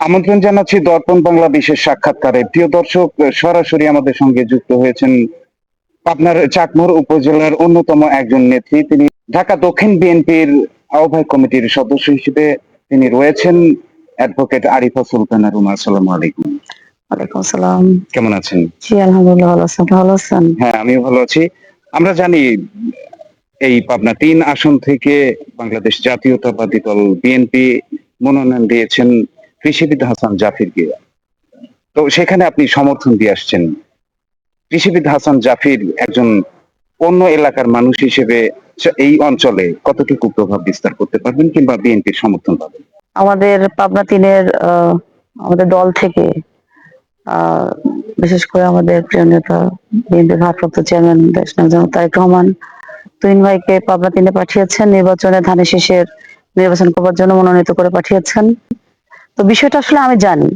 আমন্ত্রণ জানাচ্ছি দর্পণ বাংলা বিশেষ সাক্ষাৎকারে। প্রিয় দর্শক সরাসরি আমাদের সঙ্গে যুক্ত হয়েছেন পাবনার চাকমোর উপজেলার অন্যতম একজন নেত্রী। তিনি ঢাকা দক্ষিণ বিএনপির আহ্বায়ক কমিটির সদস্য হিসেবে তিনি রয়েছেন অ্যাডভোকেট আরিফা সুলতানা রুমা আসসালামু আলাইকুম। ওয়ালাইকুম আসসালাম। কেমন আছেন? জি আলহামদুলিল্লাহ ভালো আছেন। ভালো আছেন? হ্যাঁ আমিও ভালো আছি। আমরা জানি এই পাবনা তিন আসন থেকে বাংলাদেশ জাতীয়তাবাদী দল বিএনপি মনোনয়ন দিয়েছেন। কৃষিবিদ হাসান জাফিরকে তো সেখানে আপনি সমর্থন দিয়ে আসছেন। কৃষিবিদ হাসান জাফির একজন অন্য এলাকার মানুষ হিসেবে এই অঞ্চলে কতটুকু প্রভাব বিস্তার করতে পারবেন কিংবা বিএনপির সমর্থন পাবেন আমাদের পাবনা তিনের আমাদের দল থেকে বিশেষ করে আমাদের প্রিয় নেতা, বিএনপির ভারপ্রাপ্ত চেয়ারম্যান দেশনাথ জনাব তারেক রহমান, তুহিন ভাইকে পাবনা তিনে পাঠিয়েছেন, নির্বাচনে ধানের শীষের নির্বাচন করবার জন্য মনোনীত করে পাঠিয়েছেন। তো বিষয়টা আসলে আমি জানি।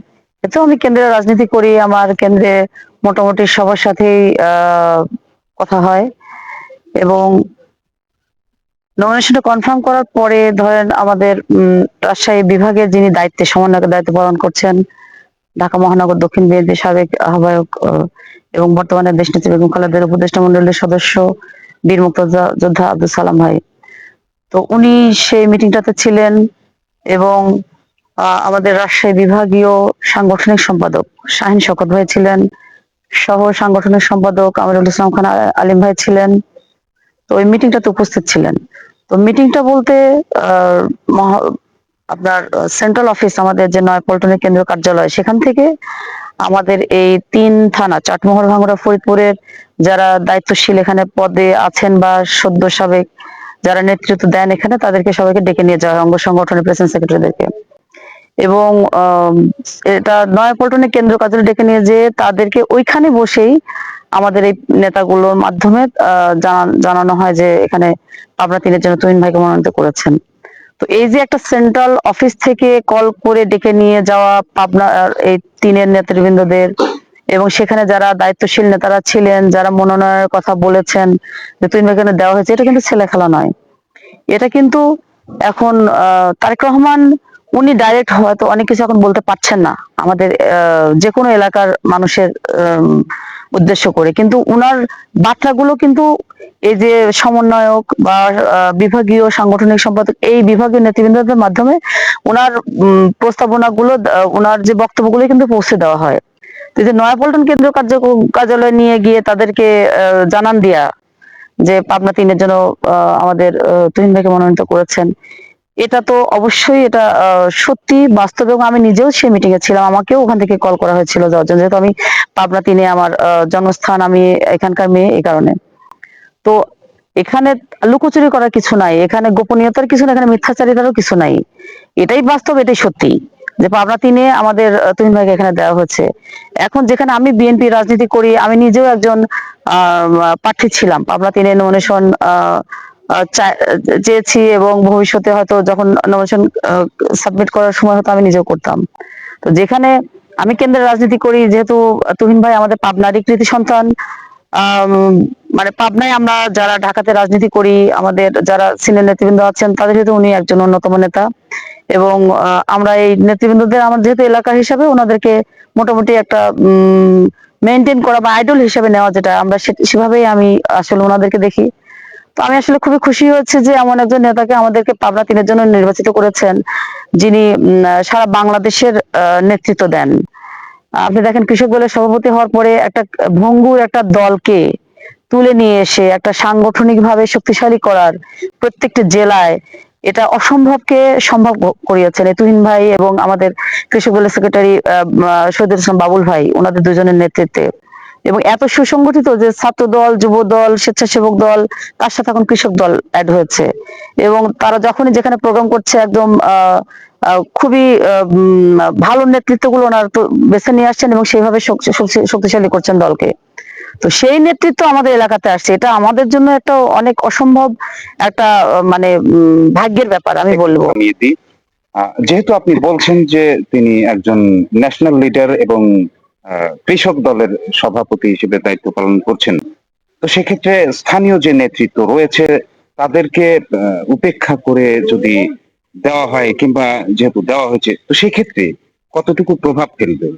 এতেও আমি কেন্দ্রে রাজনীতি করি আমার কেন্দ্রে মোটামুটি সবার সাথেই কথা হয়। এবং নমিনেশনটা কনফার্ম করার পরে ধরেন আমাদের রাজশাহী বিভাগের যিনি দায়িত্বে সমন্বয়কের দায়িত্ব পালন করছেন ঢাকা মহানগর দক্ষিণ বিএনপি সাবেক আহ্বায়ক আহ, এবং বর্তমানে দেশনেত্রী বেগম খালেদের উপদেষ্টা মন্ডলের সদস্য বীর মুক্তিযোদ্ধা যোদ্ধা আব্দুল সালাম ভাই। তো উনি সেই মিটিংটাতে ছিলেন এবং আমাদের রাজশাহী বিভাগীয় সাংগঠনিক সম্পাদক শাহিন শকত ভাই ছিলেন, সহ সাংগঠনিক সম্পাদক আমিরুল ইসলাম খান আলিম ভাই ছিলেন। তো ওই মিটিংটাতে উপস্থিত ছিলেন। তো মিটিংটা বলতে আপনার সেন্ট্রাল অফিস আমাদের যে নয়াপল্টনের কেন্দ্রীয় কার্যালয়, সেখান থেকে আমাদের এই তিন থানা, চাটমোহর ভাঙ্গুরা ফরিদপুরের যারা দায়িত্বশীল এখানে পদে আছেন বা সদ্য সাবেক যারা নেতৃত্ব দেন এখানে, তাদেরকে সবাইকে ডেকে নিয়ে যাওয়া হয় অঙ্গ সংগঠনের প্রেসিডেন্ট সেক্রেটারিদেরকে এবং এটা নয়াপল্টনের কেন্দ্র কার্যালয় ডেকে নিয়ে যেয়ে তাদেরকে ওইখানে বসেই আমাদের এই নেতাগুলোর মাধ্যমে জানান- হয় যে এখানে পাবনা তিনের জন্য তুহিন ভাইকে মনোনীত করেছেন। তো এই যে একটা সেন্ট্রাল অফিস থেকে কল করে ডেকে নিয়ে যাওয়া পাবনা এই তিনের নেতৃবৃন্দদের এবং সেখানে যারা দায়িত্বশীল নেতারা ছিলেন যারা মনোনয়নের কথা বলেছেন যে তুহিন ভাইকে দেওয়া হয়েছে এটা কিন্তু ছেলে খেলা নয়। এটা কিন্তু এখন আহ, তারেক রহমান উনি ডাইরেক্ট হয়তো অনেক কিছু এখন বলতে পারছেন না আমাদের যে কোনো এলাকার মানুষের উদ্দেশ্য করে। কিন্তু উনার বার্তাগুলো কিন্তু এই যে সমন্বয়ক বা বিভাগীয় সাংগঠনিক সম্পাদক এই বিভাগীয় নেতৃবৃন্দদের মাধ্যমে ওনার প্রস্তাবনাগুলো ওনার যে বক্তব্যগুলো কিন্তু পৌঁছে দেওয়া হয়। যে নয়াপল্টন কেন্দ্রীয় কার্য, কার্যালয়ে নিয়ে গিয়ে তাদেরকে জানান দিয়া যে পাবনা তিনের জন্য আমাদের তুহিন ভাইকে মনোনীত করেছেন। এটা তো অবশ্যই এটা সত্যি বাস্তবে আমি নিজেও সেই মিটিং এ ছিলাম। আমাকেও ওখান থেকে কল করা হয়েছিল যাওয়ার জন্য যেহেতু আমি পাবনা তিনে আমার জন্মস্থান আমি এখানকার মেয়ে এই কারণে। তো এখানে লুকোচুরি করার কিছু নাই। এখানে গোপনীয়তার কিছু নাই এখানে মিথ্যাচারিতারও কিছু নাই। এটাই বাস্তব এটাই সত্যি। যে পাবনা তিনে আমাদের আহ, তুহিন ভাইকে এখানে দেওয়া হচ্ছে এখন যেখানে আমি বিএনপি রাজনীতি করি আমি নিজেও একজন আহ, প্রার্থী ছিলাম। পাবনা তিনে নমিনেশন চেয়েছি এবং ভবিষ্যতে হয়তো যখন নমিনেশন সাবমিট করার সময় হতো আমি নিজেও করতাম। তো যেখানে আমি কেন্দ্রের রাজনীতি করি, যেহেতু তুহিন ভাই আমাদের পাবনারই কৃতি সন্তান মানে পাবনায় আমরা যারা ঢাকাতে রাজনীতি করি, আমাদের যারা সিনিয়র নেতৃবৃন্দ আছেন, তাদের ভিতরে উনি একজন অন্যতম নেতা। এবং আমরা এই নেতৃবৃন্দদের, আমার যেহেতু এলাকা হিসাবে ওনাদেরকে মোটামুটি একটা মেনটেন করা বা আইডল হিসেবে নেওয়া যেটা, আমরা সেভাবেই আমি আসলে ওনাদেরকে দেখি। আমি আসলে খুবই খুশি হয়েছে যে এমন একজন নেতাকে আমাদেরকে পাবনা তিনের জন্য নির্বাচিত করেছেন, যিনি সারা বাংলাদেশের নেতৃত্ব দেন। আপনি দেখেন কৃষক দলের সভাপতি হওয়ার পরে একটা ভঙ্গুর একটা দলকে তুলে নিয়ে এসে একটা সাংগঠনিক ভাবে শক্তিশালী করার প্রত্যেকটি জেলায় এটা অসম্ভবকে সম্ভব করিয়েছেন। তুহিন ভাই এবং আমাদের কৃষক দলের সেক্রেটারি শহীদুল ইসলাম বাবুল ভাই, ওনাদের দুজনের নেতৃত্বে। এবং এত সুসংগঠিত যে ছাত্র দল যুব দল স্বেচ্ছাসেবক দল তার সাথে এখন কৃষক দল অ্যাড হয়েছে। এবং তারা যখনই যেখানে প্রোগ্রাম করছে একদম খুবই ভালো নেতৃত্বগুলো ওনার তো বেছে নিয়ে আসছেন এবং সেইভাবে শক্তি- শক্তি- শক্তিশালী করছেন দলকে। তো সেই নেতৃত্ব আমাদের এলাকাতে আসছে। এটা আমাদের জন্য একটা অনেক অসম্ভব একটা মানে ভাগ্যের ব্যাপার আমি বলব। যেহেতু আপনি বলছেন যে তিনি একজন ন্যাশনাল লিডার এবং কৃষক দলের সভাপতি হিসেবে দায়িত্ব পালন করছেন। তো সেক্ষেত্রে স্থানীয় যে নেতৃত্ব রয়েছে তাদেরকে উপেক্ষা করে যদি দেওয়া হয় কিংবা যেহেতু দেওয়া হয়েছে তো সেক্ষেত্রে কতটুকু প্রভাব ফেলবে?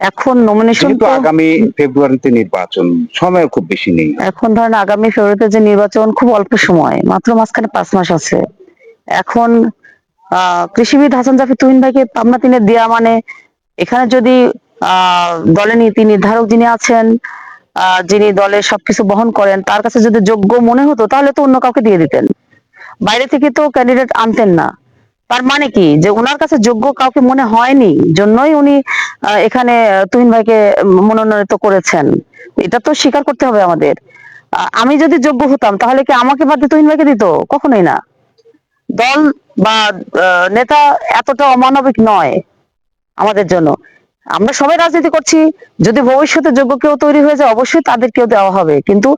এখন নমিনেশন যেহেতু আগামী ফেব্রুয়ারিতে নির্বাচন সময় খুব বেশি নেই। এখন ধরেন আগামী ফেব্রুয়ারিতে যে নির্বাচন খুব অল্প সময় মাত্র মাঝখানে পাঁচ মাস আছে। এখন কৃষিবিদ হাসান জাফি তুহিন ভাইকে পাবনা তিনে দেওয়া মানে এখানে যদি দলের নীতি নির্ধারক যিনি আছেন যিনি দলের সবকিছু বহন করেন, তার কাছে যদি যোগ্য মনে হতো, তাহলে তো অন্য কাউকে দিয়ে দিতেন। বাইরে থেকে তো ক্যান্ডিডেট আনতেন না। তার মানে কি? যে ওনার কাছে যোগ্য কাউকে মনে হয়নি, জন্যই উনি এখানে তুহিন ভাইকে মনোনীত করেছেন। এটা তো স্বীকার করতে হবে আমাদের। আমি যদি যোগ্য হতাম, তাহলে কি আমাকে বাদ দিয়ে তুহিন ভাইকে দিত? কখনোই না। দল বা নেতা এতটা অমানবিক নয় আমাদের জন্য। আমরা সবাই রাজনীতি করছি। যদি ভবিষ্যতে যোগ্য কেউ তৈরি হয়ে যায় অবশ্যই তাদেরকেও দেওয়া হবে। কিন্তু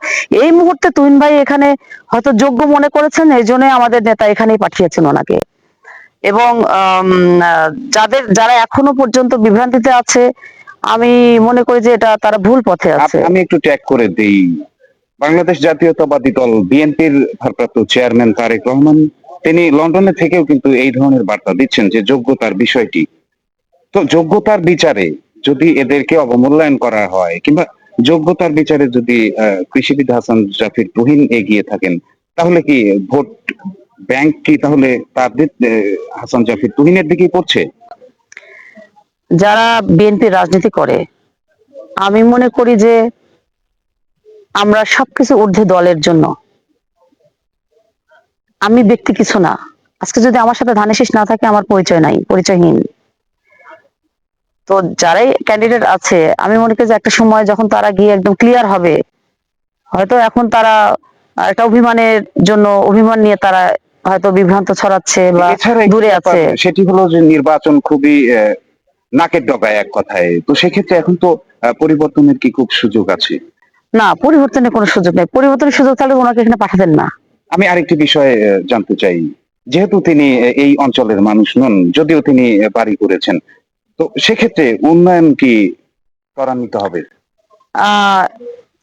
এই মুহূর্তে তুহিন ভাই এখানে হয়তো যোগ্য মনে করেছেন এই জন্য আমাদের নেতা এখানেই পাঠিয়েছেন ওনাকে। এবং যাদের যারা এখনও পর্যন্ত বিভ্রান্তিতে আছে আমি মনে করি যে এটা তারা ভুল পথে আছে। আমি একটু ট্যাগ করে দেই। বাংলাদেশ জাতীয়তাবাদী দল বিএনপির ভারপ্রাপ্ত চেয়ারম্যান তারেক রহমান তিনি লন্ডনে থেকেও কিন্তু এই ধরনের বার্তা দিচ্ছেন যে যোগ্যতার বিষয়টি। তো যোগ্যতার বিচারে যদি এদেরকে অবমূল্যায়ন করা হয়, কিংবা যোগ্যতার বিচারে যদি কৃষিবিদ হাসান জাফির তুহিন এগিয়ে থাকেন, তাহলে কি ভোট ব্যাংক কি তাহলে তাদের হাসান জাফির তুহিনের দিকেই পড়ছে? যারা বিএনপি রাজনীতি করে, আমি মনে করি যে আমরা সবকিছু ঊর্ধ্বে দলের জন্য। আমি ব্যক্তি কিছু না। আজকে যদি আমার সাথে ধানের শীষ না থাকে, আমার পরিচয় নাই, পরিচয়হীন। তো যারাই ক্যান্ডিডেট আছে আমি মনে করি যে একটা সময় যখন তারা গিয়ে একদম ক্লিয়ার হবে হয়তো এখন তারা একটা অভিমানের জন্য অভিমান নিয়ে তারা হয়তো বিভ্রান্ত ছড়াচ্ছে বা দূরে আছে। সেটি হলো যে নির্বাচন খুবই নাকের ডগায় এক কথায়। তো সেক্ষেত্রে এখন তো পরিবর্তনের কি খুব সুযোগ আছে? না পরিবর্তনের কোনো সুযোগ নেই। পরিবর্তনের সুযোগ তাহলে ওনাকে এখানে পাঠাতেন না। আমি আরেকটি বিষয়ে জানতে চাই। যেহেতু তিনি এই অঞ্চলের মানুষ নন যদিও তিনি বাড়ি করেছেন তো সেক্ষেত্রে উন্নয়ন কি ত্বরান্বিত হবে?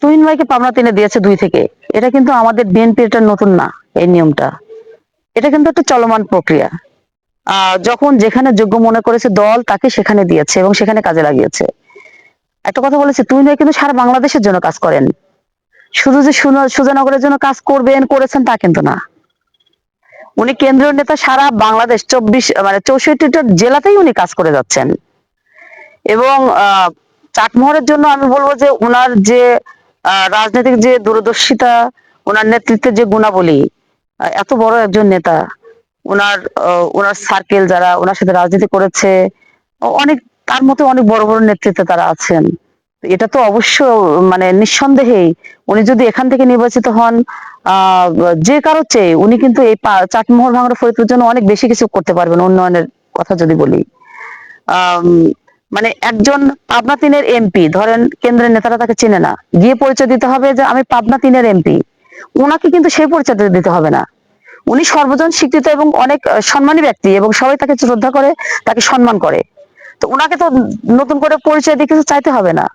তুহিন ভাইকে পাবনা দিয়েছে দুই থেকে। এটা কিন্তু আমাদের বিএনপি এটা নতুন না, এই নিয়মটা। এটা কিন্তু একটা চলমান প্রক্রিয়া। যখন যেখানে যোগ্য মনে করেছে দল, তাকে সেখানে দিয়েছে এবং সেখানে কাজে লাগিয়েছে। একটা কথা বলেছে, তুহিন ভাই কিন্তু সারা বাংলাদেশের জন্য কাজ করেন। শুধু যে সুজানগরের জন্য কাজ করবেন, করেছেন তা কিন্তু না। উনি কেন্দ্রীয় নেতা সারা বাংলাদেশ, চব্বিশ মানে চৌষট্টিটা জেলাতেই উনি কাজ করে যাচ্ছেন। এবং চাটমোহরের জন্য আমি বলব যে ওনার যে রাজনৈতিক যে দূরদর্শিতা ওনার নেতৃত্বের যে গুণাবলী এত বড় একজন নেতা ওনার ওনার সার্কেল যারা ওনার সাথে রাজনীতি করেছে অনেক, তার মতো অনেক বড় বড় নেতৃত্বে তারা আছেন। এটা তো অবশ্য মানে নিঃসন্দেহেই, উনি যদি এখান থেকে নির্বাচিত হন যে কারও চেয়ে, উনি কিন্তু এই চাটমোহর ভাঙড়া ফরিদপুরের জন্য অনেক বেশি কিছু করতে পারবেন, উন্নয়নের কথা যদি বলি। মানে একজন পাবনা তিনের এমপি, ধরেন কেন্দ্রের নেতারা তাকে চেনে না, গিয়ে পরিচয় দিতে হবে যে আমি পাবনা তিনের এমপি। ওনাকে কিন্তু সেই পরিচয় দিতে হবে না। উনি সর্বজন স্বীকৃত এবং অনেক সম্মানী ব্যক্তি এবং সবাই তাকে শ্রদ্ধা করে, তাকে সম্মান করে। তো ওনাকে তো নতুন করে পরিচয় দিয়ে কিছু চাইতে হবে না।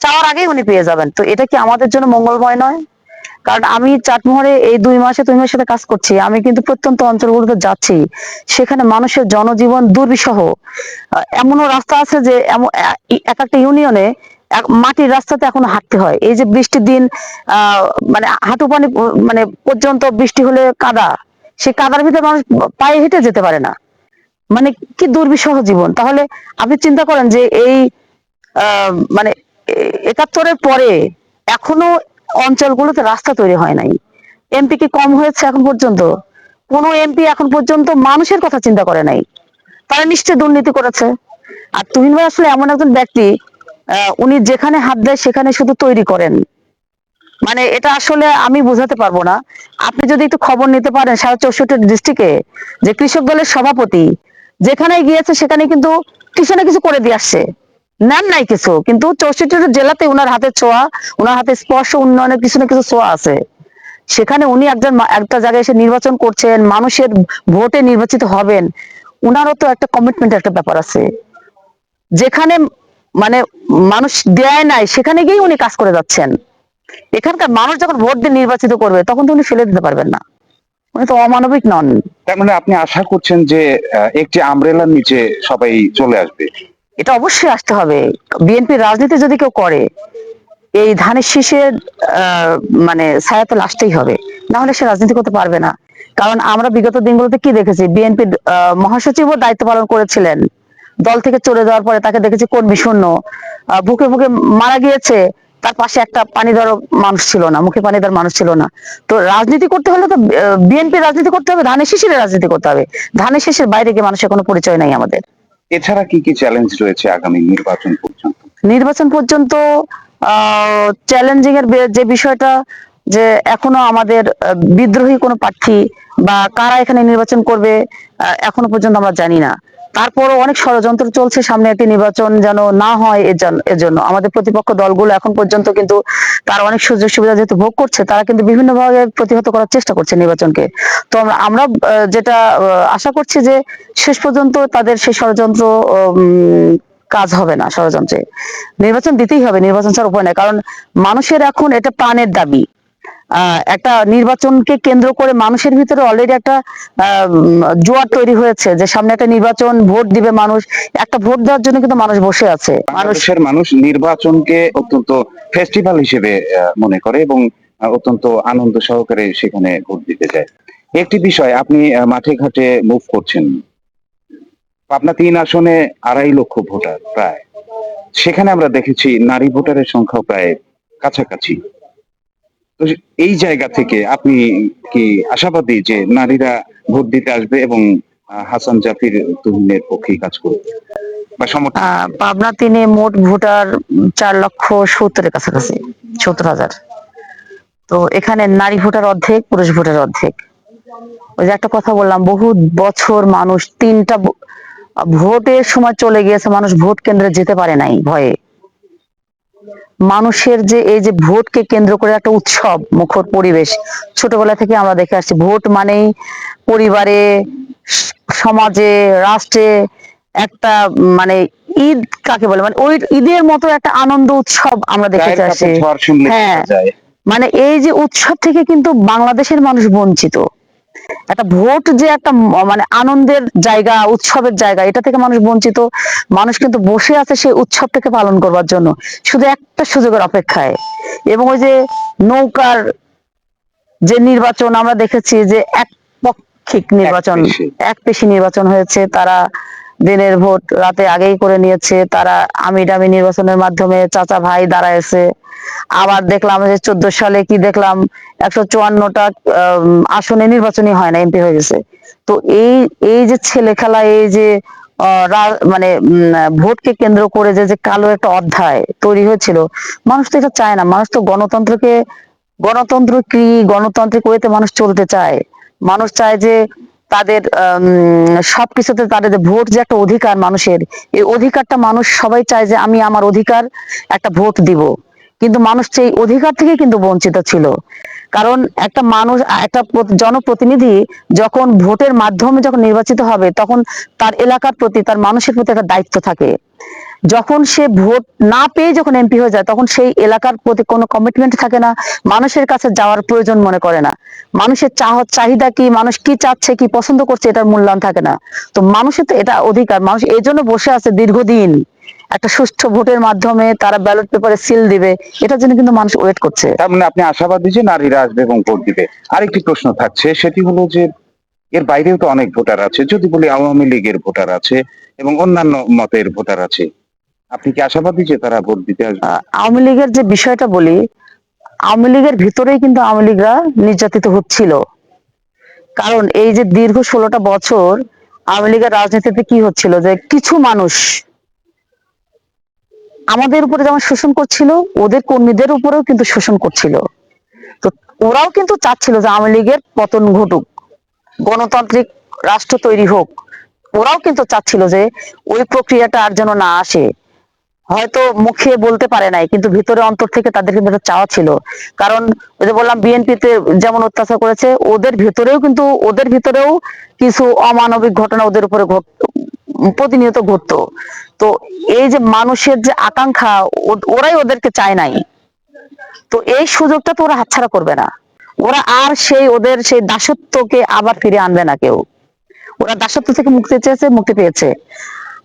চাওয়ার আগেই উনি পেয়ে যাবেন। তো এটা কি আমাদের জন্য মঙ্গলময় নয়? কারণ আমি চাটমোহরে এই দুই মাসে মাসের সাথে কাজ করছি, আমি কিন্তু প্রত্যন্ত অঞ্চলগুলোতে যাচ্ছি, সেখানে মানুষের জনজীবন দুর্বিষহ। এমনও রাস্তা আছে যে এক একটা ইউনিয়নে মাটির রাস্তাতে এখন হাঁটতে হয়। এই যে বৃষ্টির দিন মানে হাঁটু পানি মানে পর্যন্ত বৃষ্টি হলে কাদা, সেই কাদার ভিতরে মানুষ পায়ে হেঁটে যেতে পারে না। মানে কি দুর্বিষহ জীবন। তাহলে আপনি চিন্তা করেন যে এই মানে একাত্তরের পরে এখনও অঞ্চলগুলোতে রাস্তা তৈরি হয় নাই। এমপি কি কম হয়েছে এখন পর্যন্ত। কোন এমপি এখন পর্যন্ত মানুষের কথা চিন্তা করে নাই। তারা নিশ্চয় দুর্নীতি করেছে। আর তুহিন ভাই আসলে এমন একজন ব্যক্তি উনি যেখানে হাত দেয় সেখানে শুধু তৈরি করেন। মানে এটা আসলে আমি বোঝাতে পারব না। আপনি যদি একটু খবর নিতে পারেন সারা চৌষট্টি ডিস্ট্রিক্টে, যে কৃষক দলের সভাপতি, যেখানে গিয়েছে সেখানে কিন্তু না কিছু করে দিয়ে আসছে। নেন নাই কিছু, কিন্তু চৌষট্টিটা জেলাতে ওনার হাতে ছোঁয়া ওনার হাতে স্পর্শ, উন্নয়নের কিছু না কিছু ছোঁয়া আছে। সেখানে উনি একজন একটা জায়গায় এসে নির্বাচন করছেন, মানুষের ভোটে নির্বাচিত হবেন। উনারও তো একটা কমিটমেন্ট একটা ব্যাপার আছে। যেখানে মানে মানুষ দেয় নাই, সেখানে গিয়ে উনি কাজ করে যাচ্ছেন। এখানকার মানুষ যখন ভোট দিয়ে নির্বাচিত করবে, তখন তো উনি ফেলে দিতে পারবেন না। উনি তো অমানবিক নন। তার মানে আপনি আশা করছেন যে একটি আমরেলার নিচে সবাই চলে আসবে। এটা অবশ্যই আসতে হবে। বিএনপির রাজনীতি যদি কেউ করে, এই ধানের শীষের মানে ছায়াতল আসতেই হবে। না হলে সে রাজনীতি করতে পারবে না। কারণ আমরা বিগত দিনগুলোতে কি দেখেছি? বিএনপির মহাসচিবও দায়িত্ব পালন করেছিলেন। দল থেকে চলে যাওয়ার পরে তাকে দেখেছি কর্মী শূন্য। বুকে বুকে মারা গিয়েছে। তার পাশে একটা পানি দেওয়ার মানুষ ছিল না, মুখে পানি দেওয়ার মানুষ ছিল না। তো রাজনীতি করতে হলে তো বিএনপি রাজনীতি করতে হবে, ধানের শীষের রাজনীতি করতে হবে। ধানের শীষের বাইরে গিয়ে মানুষের কোনো পরিচয় নাই আমাদের। এছাড়া কি কি চ্যালেঞ্জ রয়েছে আগামী নির্বাচন পর্যন্ত? নির্বাচন পর্যন্ত চ্যালেঞ্জিং এর যে বিষয়টা, যে এখনও আমাদের বিদ্রোহী কোনো প্রার্থী বা কারা এখানে নির্বাচন করবে এখনও পর্যন্ত আমরা জানি না। তারপরও অনেক ষড়যন্ত্র চলছে সামনে একটি নির্বাচন যেন না হয় এর জন্য। আমাদের প্রতিপক্ষ দলগুলো এখন পর্যন্ত কিন্তু তারা অনেক সুযোগ সুবিধা যেহেতু ভোগ করছে, তারা কিন্তু বিভিন্ন ভাবে প্রতিহত করার চেষ্টা করছে নির্বাচনকে। তো আমরা যেটা আশা করছি যে শেষ পর্যন্ত তাদের সেই ষড়যন্ত্র কাজ হবে না ষড়যন্ত্রে। নির্বাচন দিতেই হবে, নির্বাচন ছাড়া উপায় নাই। কারণ মানুষের এখন এটা প্রাণের দাবি। একটা নির্বাচনকে কেন্দ্র করে মানুষের ভিতরে অলরেডি একটা জোয়ার তৈরি হয়েছে যে সামনে একটা নির্বাচন, ভোট দিবে মানুষ। একটা ভোট দেওয়ার জন্য কিন্তু মানুষ বসে আছে। মানুষ বাংলাদেশের মানুষ নির্বাচনকে অত্যন্ত ফেস্টিভ্যাল হিসেবে মনে করে এবং অত্যন্ত আনন্দ সহকারে সেখানে ভোট দিতে যায় একটি বিষয়, আপনি মাঠে ঘাটে মুভ করছেন। পাবনা তিন আসনে আড়াই লক্ষ ভোটার প্রায়। সেখানে আমরা দেখেছি নারী ভোটারের সংখ্যা প্রায় কাছাকাছি। এই জায়গা থেকে আপনি কি আশাবাদী যে নারীরা ভোট দিতে আসবে এবং হাসান জাফির তুহিনের পক্ষেই কাজ করবে? পাবনা তিনে মোট ভোটার চার লক্ষ সত্তরের কাছাকাছি, সত্তর হাজার। তো এখানে নারী ভোটার অর্ধেক, পুরুষ ভোটার অর্ধেক। ওই যে একটা কথা বললাম বহু বছর মানুষ তিনটা ভোটের সময় চলে গিয়েছে, মানুষ ভোট কেন্দ্রে যেতে পারে নাই ভয়ে। মানুষের যে এই যে ভোটকে কেন্দ্র করে একটা উৎসব মুখর পরিবেশ ছোটবেলা থেকে আমরা দেখে আসছি। ভোট মানেই পরিবারে সমাজে রাষ্ট্রে একটা মানে ঈদ কাকে বলে? মানে ওই ঈদের মতো একটা আনন্দ উৎসব আমরা দেখে আসছি। হ্যাঁ। মানে এই যে উৎসব থেকে কিন্তু বাংলাদেশের মানুষ বঞ্চিত। একটা ভোট যে একটা মানে আনন্দের জায়গা উৎসবের জায়গা এটা থেকে মানুষ বঞ্চিত। মানুষ কিন্তু বসে আছে সেই উৎসবটাকে পালন করবার জন্য। শুধু একটা সুযোগের অপেক্ষায়। এবং ওই যে নৌকার যে নির্বাচন আমরা দেখেছি যে এক পক্ষিক নির্বাচন এক পেশি নির্বাচন হয়েছে। তারা দিনের ভোট রাতে আগেই করে নিয়েছে। তারা আমি ডামি নির্বাচনের মাধ্যমে চাচা ভাই দাঁড়ায়ছে আবার দেখলাম যে চোদ্দ সালে কি দেখলাম, একশো চুয়ান্নটা আসনে নির্বাচনই হয় না, এমপি হয়ে গেছে। তো এই এই যে ছেলে খেলা এই যে মানে ভোটকে কেন্দ্র করে যে যে কালো একটা অধ্যায় তৈরি হয়েছিল, মানুষ তো এটা চায় না। মানুষ তো গণতন্ত্রকে, গণতন্ত্র কি, গণতান্ত্রিক ওয়েতে মানুষ চলতে চায়। মানুষ চায় যে তাদের সবকিছুতে তাদের ভোট যে একটা অধিকার মানুষের, এই অধিকারটা মানুষ সবাই চায় যে আমি আমার অধিকার একটা ভোট দিব। কিন্তু মানুষ সেই অধিকার থেকে কিন্তু বঞ্চিত ছিল। কারণ একটা মানুষ, একটা জনপ্রতিনিধি যখন ভোটের মাধ্যমে যখন নির্বাচিত হবে, তখন তার এলাকার প্রতি, তার মানুষের প্রতি একটা দায়িত্ব থাকে। যখন সে ভোট না পেয়ে যখন এমপি হয়ে যায়, তখন সেই এলাকার প্রতি কোনো কমিটমেন্ট থাকে না, মানুষের কাছে যাওয়ার প্রয়োজন মনে করে না। মানুষের চাহ, চাহিদা কি, মানুষ কি চাচ্ছে, কি পছন্দ করছে, এটার মূল্যায়ন থাকে না। তো মানুষের তো এটা অধিকার, মানুষ এই জন্য বসে আছে দীর্ঘদিন। একটা সুষ্ঠু ভোটের মাধ্যমে তারা ব্যালট পেপারে সিল দিবে এটার জন্য কিন্তু মানুষ ওয়েট করছে। তার মানে আপনি আশাবাদী যে নারীরা আসবে এবং ভোট দিবে। আরেকটি প্রশ্ন থাকছে সেটি হলো যে এর বাইরেও তো অনেক ভোটার আছে যদি বলি আওয়ামী লীগের ভোটার আছে এবং অন্যান্য মতের ভোটার আছে আপনি কি আশাবাদী যে তারা ভোট দিতে আসবে? আওয়ামী লীগের যে বিষয়টা বলি আওয়ামী লীগের ভিতরেই কিন্তু আওয়ামী লীগরা নির্যাতিত হচ্ছিল। কারণ এই যে দীর্ঘ ষোলোটা বছর আওয়ামী লীগের রাজনীতিতে কি হচ্ছিল? যে কিছু মানুষ আমাদের উপরে যেমন শোষণ করছিল, ওদের কর্মীদের উপরেও কিন্তু শোষণ করছিল। তো ওরাও কিন্তু চাচ্ছিল যে আওয়ামী লীগের পতন ঘটুক, গণতান্ত্রিক রাষ্ট্র তৈরি হোক। ওরাও কিন্তু চাচ্ছিল যে ওই প্রক্রিয়াটা আর যেন না আসে। হয়তো মুখে বলতে পারে নাই, কিন্তু ভিতরে অন্তর থেকে তাদের কিন্তু চাওয়া ছিল। কারণ ওই যে বললাম, বিএনপিতে যেমন অত্যাচার করেছে, ওদের ভিতরেও কিন্তু, ওদের ভিতরেও কিছু অমানবিক ঘটনা ওদের উপরে প্রতিনিয়ত ঘটতো। তো এই যে মানুষের যে আকাঙ্ক্ষা ওরাই ওদেরকে চায় নাই। তো এই সুযোগটা তো ওরা হাতছাড়া করবে না। ওরা আর সেই ওদের সেই দাসত্বকে আবার ফিরে আনবে না কেউ। ওরা দাসত্ব থেকে মুক্তি চেয়েছে মুক্তি পেয়েছে।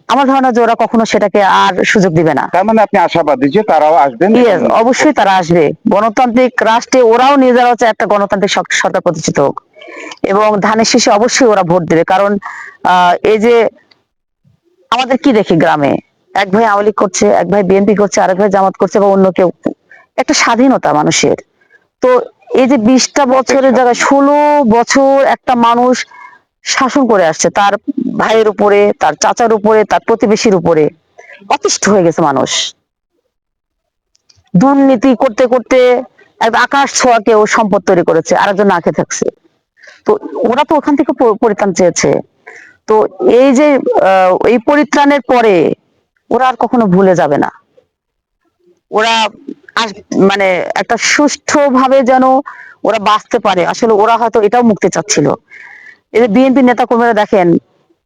আমার ধারণা যে ওরা কখনো সেটাকে আর সুযোগ দিবে না। তার মানে আপনি আশাবাদী যে তারাও আসবেন অবশ্যই তারা আসবে। গণতান্ত্রিক রাষ্ট্রে ওরাও নিজেরা হচ্ছে একটা গণতান্ত্রিক সরকার প্রতিষ্ঠিত হোক। এবং ধানের শেষে অবশ্যই ওরা ভোট দেবে। কারণ আহ, এই যে আমাদের কি দেখি গ্রামে? এক ভাই আওয়ামী লীগ করছে এক ভাই বিএনপি করছে আরেক ভাই জামাত করছে বা অন্য কেউ। একটা স্বাধীনতা মানুষের। তো এই যে বিশটা বছরের জায়গায় ষোলো বছর একটা মানুষ শাসন করে আসছে তার ভাইয়ের উপরে তার চাচার উপরে তার প্রতিবেশীর উপরে। অতিষ্ঠ হয়ে গেছে মানুষ। দুর্নীতি করতে করতে এক আকাশ ছোঁয়া কেউ সম্পদ তৈরি করেছে আরেকজন না খেয়ে থাকছে। তো ওরা তো ওখান থেকে পরিত্রাণ চেয়েছে। তো এই যে এই পরিত্রাণের পরে ওরা আর কখনো ভুলে যাবে না। ওরা মানে একটা সুষ্ঠু ভাবে যেন ওরা বাঁচতে পারে। আসলে ওরা হয়তো এটাও মুক্তি চাচ্ছিল। এই যে বিএনপি নেতা কর্মীরা দেখেন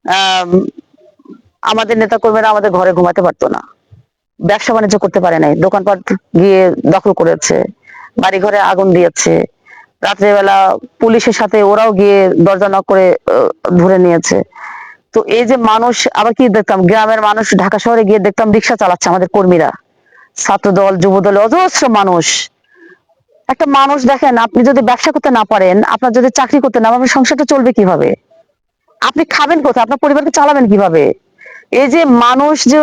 আম, আমাদের নেতা কর্মীরা আমাদের ঘরে ঘুমাতে পারতো না। ব্যবসা বাণিজ্য করতে পারে নাই। দোকানপাট গিয়ে দখল করেছে। বাড়ি ঘরে আগুন দিয়েছে। রাত্রেবেলা পুলিশের সাথে ওরাও গিয়ে দরজা নক করে ধরে নিয়েছে। তো এই যে মানুষ আবার কি দেখতাম গ্রামের মানুষ ঢাকা শহরে গিয়ে দেখতাম রিক্সা চালাচ্ছে আমাদের কর্মীরা। ছাত্র দল যুব দল অজস্র মানুষ। একটা মানুষ দেখেন আপনি যদি ব্যবসা করতে না পারেন আপনার যদি চাকরি করতে না পারেন, সংসারটা চলবে কীভাবে? আপনি খাবেন কোথায়? আপনার পরিবারকে চালাবেন কীভাবে? এই যে মানুষ যে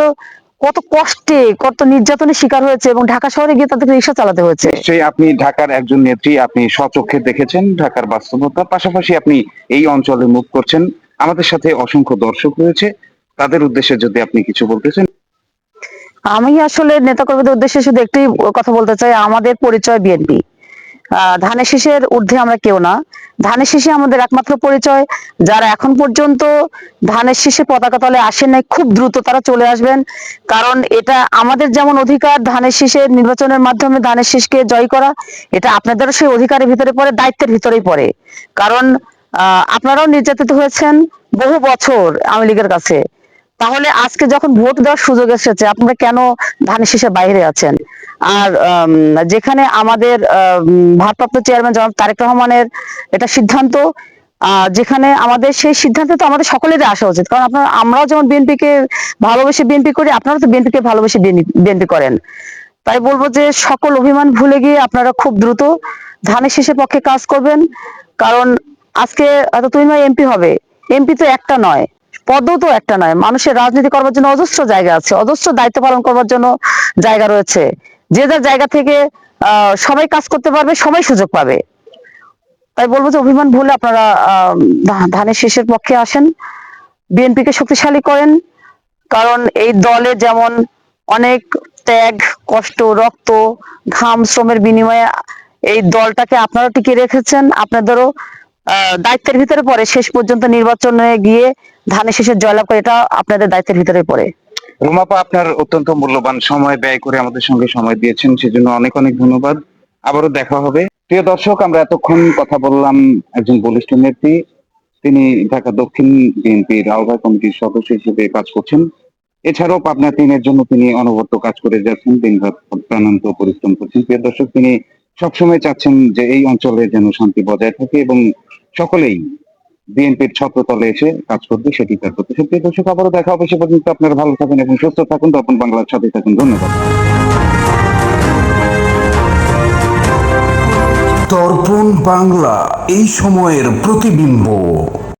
কত কষ্টে কত নির্যাতনের শিকার হয়েছে এবং ঢাকা শহরে গিয়ে তাদেরকে রিক্সা চালাতে হয়েছে। নিশ্চয়ই আপনি ঢাকার একজন নেত্রী আপনি স্বচক্ষে দেখেছেন ঢাকার বাস্তবতা। পাশাপাশি আপনি এই অঞ্চলে মুভ করছেন। আমাদের সাথে অসংখ্য দর্শক রয়েছে। তাদের উদ্দেশ্যে যদি আপনি কিছু বলতেছেন আমি আসলে নেতাকর্মীদের উদ্দেশ্যে শুধু একটি কথা বলতে চাই আমাদের পরিচয় বিএনপি। ধানের শীষের ঊর্ধ্বে আমরা কেউ না। ধানের শীষে আমাদের একমাত্র পরিচয়। যারা এখন পর্যন্ত ধানের শীষে পতাকা তলে আসেন নাই, খুব দ্রুত তারা চলে আসবেন। কারণ এটা আমাদের যেমন অধিকার, ধানের শীষের নির্বাচনের মাধ্যমে ধানের শীষকে জয় করা, এটা আপনাদেরও সেই অধিকারের ভিতরে পড়ে, দায়িত্বের ভিতরেই পড়ে। কারণ আপনারাও নির্যাতিত হয়েছেন বহু বছর আওয়ামী লীগের কাছে। তাহলে আজকে যখন ভোট দেওয়ার সুযোগ এসেছে, আপনারা কেন ধানের শীষের বাইরে আছেন? আর যেখানে আমাদের ভারপ্রাপ্ত চেয়ারম্যান জনাব তারেক রহমানের এটা সিদ্ধান্ত যেখানে আমাদের সেই সিদ্ধান্তে তো আমাদের সকলেরই আসা উচিত। কারণ আপনারা, আমরাও যেমন বিএনপি কে ভালোবেসে বিএনপি করি আপনারা তো বিএনপি কে ভালোবেসে বিএনপি করেন। তাই বলব যে সকল অভিমান ভুলে গিয়ে আপনারা খুব দ্রুত ধানের শীষের পক্ষে কাজ করবেন। কারণ আজকে হয়তো তুমি এমপি হবে। এমপি তো একটা নয়। পদও তো একটা নয়। মানুষের রাজনীতি করবার জন্য অজস্র জায়গা আছে, অজস্র দায়িত্ব পালন করবার জন্য জায়গা রয়েছে। যে যার জায়গা থেকে সবাই কাজ করতে পারবে, সবাই সুযোগ পাবে। তাই বলব যে, অভিমান ভুলে আপনারা ধানের শীষের পক্ষে আসেন। বিএনপি কে শক্তিশালী করেন, কারণ এই দলে যেমন অনেক ত্যাগ, কষ্ট, রক্ত, ঘাম, শ্রমের বিনিময়ে এই দলটাকে আপনারা টিকিয়ে রেখেছেন। আপনাদেরও দায়িত্বের ভিতরে পড়ে। শেষ পর্যন্ত নির্বাচনে গিয়ে ধানের শেষের জয়লাভ করে, এটা আপনাদের দায়িত্বের ভিতরে পড়ে। রুমাপা, আপনার অত্যন্ত মূল্যবান সময় ব্যয় করে আমাদের সঙ্গে সময় দিয়েছেন, সেজন্য অনেক অনেক ধন্যবাদ। আবারও দেখা হবে। প্রিয় দর্শক, আমরা এতক্ষণ কথা বললাম একজন বলিষ্ঠ নেত্রী। তিনি ঢাকা দক্ষিণ বিএনপির আহ্বায়ক কমিটির সদস্য হিসেবে কাজ করছেন। এছাড়াও পাবনা তিনের জন্য তিনি অনবরত কাজ করে যাচ্ছেন, দিনরাত প্রাণান্ত পরিশ্রম করছেন। প্রিয় দর্শক, তিনি সবসময় চাচ্ছেন যে এই অঞ্চলে যেন শান্তি বজায় থাকে এবং সকলেই বিএনপির ছত্রতলে এসে কাজ করবে, সেটি তার করতে সত্যি দর্শক, আবারও দেখা হবে সে পর্যন্ত। আপনারা ভালো থাকুন এবং সুস্থ থাকুন। তখন বাংলার সাথে থাকুন। ধন্যবাদ। তর্পণ বাংলা, এই সময়ের প্রতিবিম্ব।